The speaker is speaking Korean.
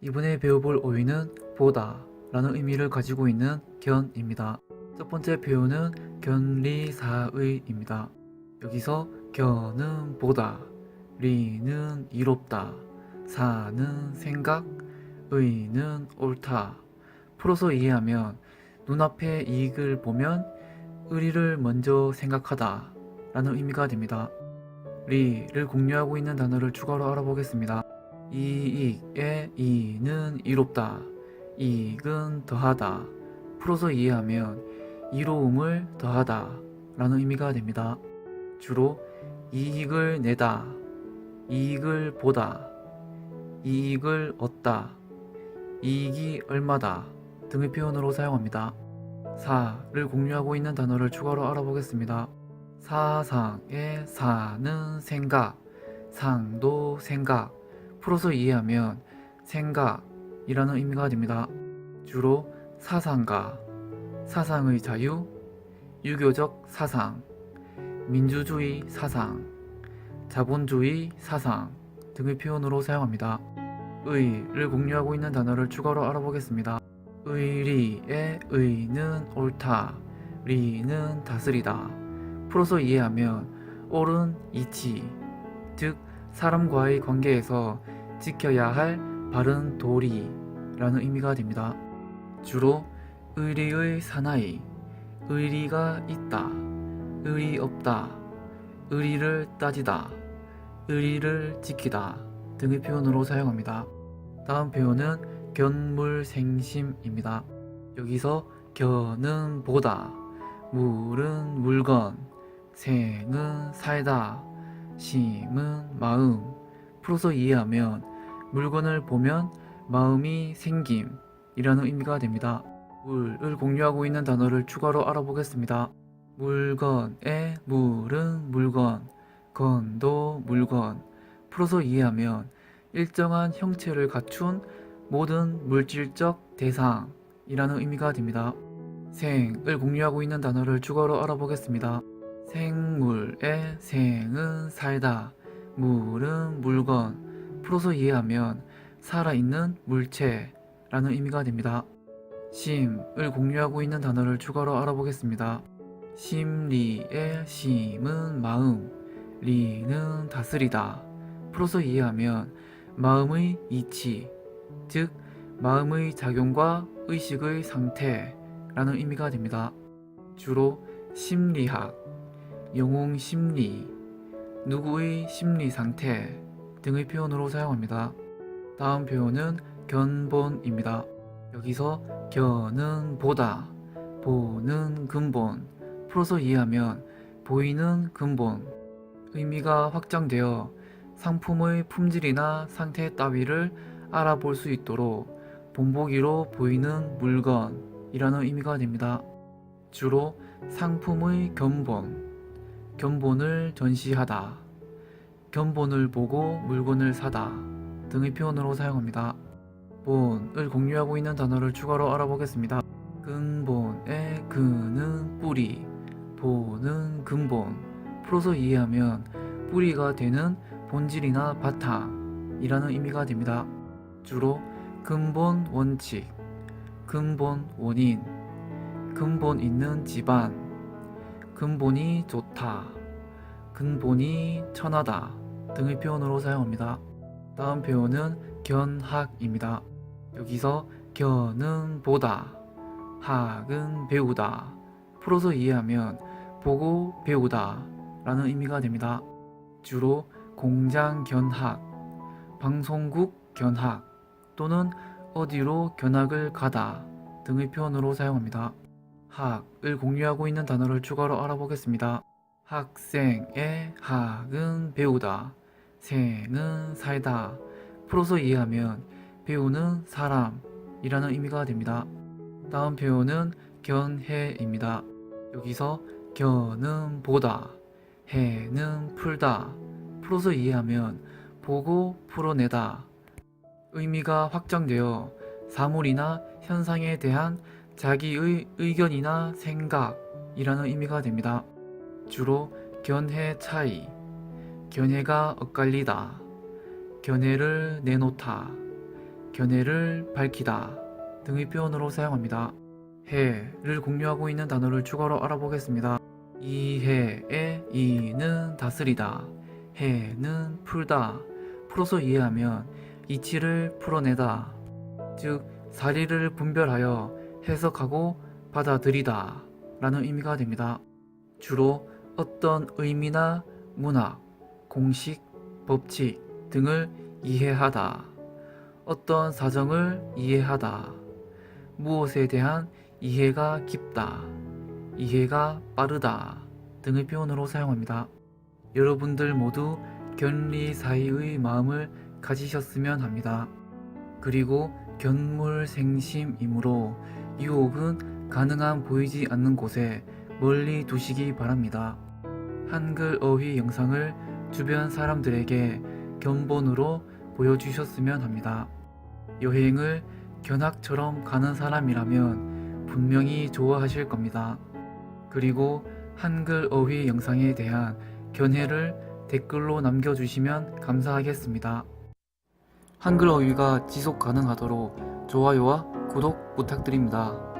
이번에 배워볼 어휘는 보다 라는 의미를 가지고 있는 견입니다. 첫 번째 표현은 견리사의입니다. 여기서 견은 보다, 리는 이롭다, 사는 생각, 의는 옳다. 풀어서 이해하면 눈앞에 이익을 보면 의리를 먼저 생각하다 라는 의미가 됩니다. 리를 공유하고 있는 단어를 추가로 알아보겠습니다. 이익의 이는 이롭다. 이익은 더하다. 풀어서 이해하면 이로움을 더하다 라는 의미가 됩니다. 주로 이익을 내다, 이익을 보다, 이익을 얻다, 이익이 얼마다 등의 표현으로 사용합니다. 사를 공유하고 있는 단어를 추가로 알아보겠습니다. 사상의 사는 생각, 상도 생각, 풀어서 이해하면 생각이라는 의미가 됩니다. 주로 사상가, 사상의 자유, 유교적 사상, 민주주의 사상, 자본주의 사상 등의 표현으로 사용합니다. 의를 공유하고 있는 단어를 추가로 알아보겠습니다. 의리의 의는 옳다, 리는 다스리다. 풀어서 이해하면 옳은 이치, 즉 사람과의 관계에서 지켜야 할 바른 도리라는 의미가 됩니다. 주로 의리의 사나이, 의리가 있다, 의리 없다, 의리를 따지다, 의리를 지키다 등의 표현으로 사용합니다. 다음 표현은 견물생심입니다. 여기서 견은 보다, 물은 물건, 생은 살다, 심은 마음. 풀어서 이해하면 물건을 보면 마음이 생김이라는 의미가 됩니다. 물을 공유하고 있는 단어를 추가로 알아보겠습니다. 물건의 물은 물건, 건도 물건. 풀어서 이해하면 일정한 형체를 갖춘 모든 물질적 대상이라는 의미가 됩니다. 생을 공유하고 있는 단어를 추가로 알아보겠습니다. 생물의 생은 살다, 물은 물건. 풀어서 이해하면 살아있는 물체라는 의미가 됩니다. 심을 공유하고 있는 단어를 추가로 알아보겠습니다. 심리의 심은 마음, 리는 다스리다. 풀어서 이해하면 마음의 이치, 즉 마음의 작용과 의식의 상태라는 의미가 됩니다. 주로 심리학, 영웅 심리, 누구의 심리 상태 등의 표현으로 사용합니다. 다음 표현은 견본입니다. 여기서 견은 보다, 보는 근본, 풀어서 이해하면 보이는 근본, 의미가 확장되어 상품의 품질이나 상태 따위를 알아볼 수 있도록 본보기로 보이는 물건이라는 의미가 됩니다. 주로 상품의 견본, 견본을 전시하다, 견본을 보고 물건을 사다 등의 표현으로 사용합니다. 본을 공유하고 있는 단어를 추가로 알아보겠습니다. 근본의 근은 뿌리, 본은 근본. 풀어서 이해하면 뿌리가 되는 본질이나 바탕이라는 의미가 됩니다. 주로 근본 원칙, 근본 원인, 근본 있는 집안, 근본이 좋다, 근본이 천하다 등의 표현으로 사용합니다. 다음 표현은 견학입니다. 여기서 견은 보다, 학은 배우다. 풀어서 이해하면 보고 배우다 라는 의미가 됩니다. 주로 공장 견학, 방송국 견학 또는 어디로 견학을 가다 등의 표현으로 사용합니다. 학을 공유하고 있는 단어를 추가로 알아보겠습니다. 학생의 학은 배우다, 생은 살다. 풀어서 이해하면 배우는 사람이라는 의미가 됩니다. 다음 표현은 견해입니다. 여기서 견은 보다, 해는 풀다. 풀어서 이해하면 보고 풀어내다. 의미가 확장되어 사물이나 현상에 대한 자기의 의견이나 생각이라는 의미가 됩니다. 주로 견해 차이, 견해가 엇갈리다, 견해를 내놓다, 견해를 밝히다 등의 표현으로 사용합니다. 해를 공유하고 있는 단어를 추가로 알아보겠습니다. 이해의 이는 다스리다, 해는 풀다, 풀어서 이해하면 이치를 풀어내다, 즉 사리를 분별하여 해석하고 받아들이다 라는 의미가 됩니다. 주로 어떤 의미나 문학, 공식, 법칙 등을 이해하다, 어떤 사정을 이해하다, 무엇에 대한 이해가 깊다, 이해가 빠르다 등의 표현으로 사용합니다. 여러분들 모두 견리 사이의 마음을 가지셨으면 합니다. 그리고 견물생심이므로 유혹은 가능한 보이지 않는 곳에 멀리 두시기 바랍니다. 한글 어휘 영상을 주변 사람들에게 견본으로 보여주셨으면 합니다. 여행을 견학처럼 가는 사람이라면 분명히 좋아하실 겁니다. 그리고 한글 어휘 영상에 대한 견해를 댓글로 남겨주시면 감사하겠습니다. 한글 어휘가 지속 가능하도록 좋아요와 구독 부탁드립니다.